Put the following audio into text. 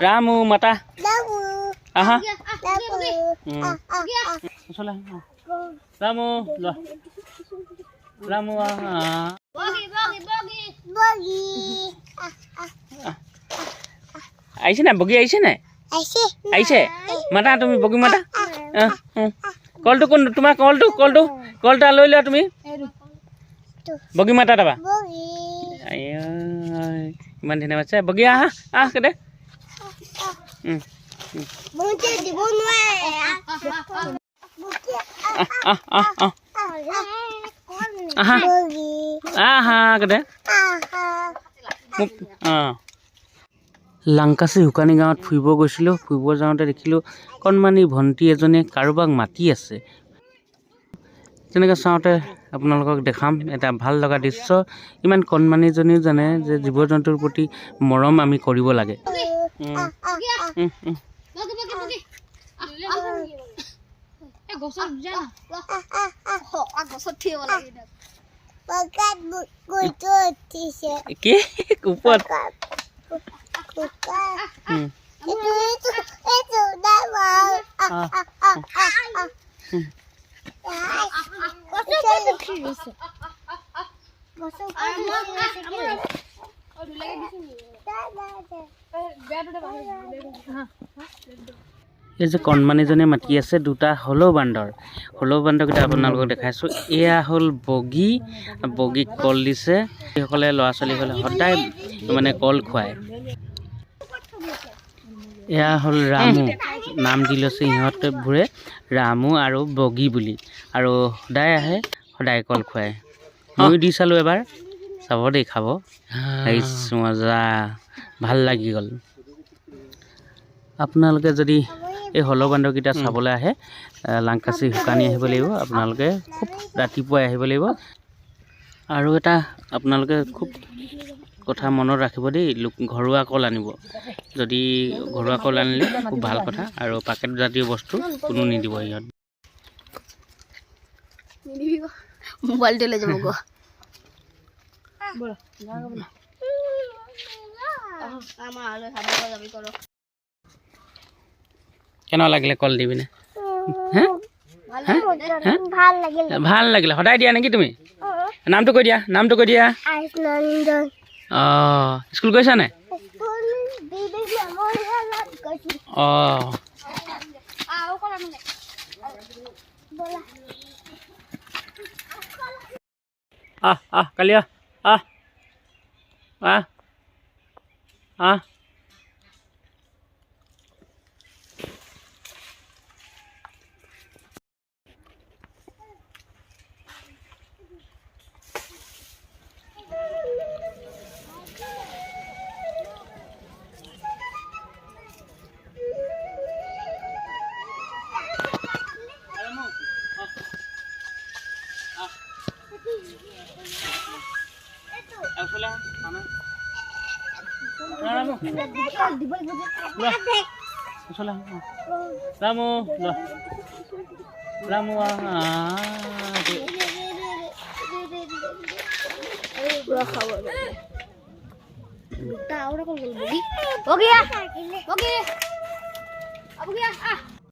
Ramu mata. Aha. Hmm. Ah, Salah. Ramu, loh. Ramu ah. আহিছে নাই বগী আহিছে নাই আহিছে মাতা তুমি বগী মাতা। কলটো কোন তোমাৰ কলটো কলটো কলটা লৈ লোৱা তুমি বগী মাতা তাৰপা ইমান আহ আহ আহা আহা মোক অঁ লাংকাচি শুকানী গাঁৱত ফুৰিব গৈছিলোঁ ফুৰিব যাওঁতে দেখিলোঁ কণমানি ভণ্টি এজনীয়ে কাৰোবাক মাতি আছে। তেনেকৈ চাওঁতে আপোনালোকক দেখাম এটা ভালো লগা দৃশ্য ইমান কণমানিজনীও জানে যে জীৱ জন্তুৰ প্ৰতি মৰম আমি কৰিব লাগে ওপৰত গৈছে গছত এই যে কণমানিজনীয়ে মাতি আছে দুটা হলৌ বান্দৰ হলৌ বান্দৰকেইটা আপোনালোকক দেখাইছোঁ এয়া হ'ল বগী বগীক কল দিছে সেইসকলে ল'ৰা ছোৱালীসকলে সদায় মানে কল খুৱায় এয়া হ'ল ৰামু নাম দি লৈছে সিহঁতবোৰে ৰামু আৰু বগী বুলি আৰু সদায় আহে সদায় কল খুৱায়। ময়ো দি চালোঁ এবাৰ। চাব দেই খাব। ইচ, মজা। ভাল লাগি গ'ল। আপোনালোকে যদি এই হলৌ বান্দৰকেইটা চাবলৈ আহে লাংকাচি শুকানী আহিব লাগিব। আপোনালোকে খুব ৰাতিপুৱাই আহিব লাগিব। আৰু এটা আপোনালোকে খুব কথা মনত ৰাখিব দেই লোক ঘৰুৱা কল আনিব। যদি ঘৰুৱা কল আনিলে খুব ভাল কথা। আৰু পাকেট জাতীয় বস্তু কোনো নিদিব সিহঁত বাল্টি লৈ যাব গ কেন লাগিলে কল দিবি নে? ভাল লাগিলে সদায় দিয়া নেকি তুমি? নামটো কৈ দিয়া নামটো কৈ দিয়া। অ স্কুল গৈছা নে? অ। আহ আহ কালি আহ আহ আহ ৰামু, এইফালে আহ, আহ। ৰামু ল ৰামু আহ,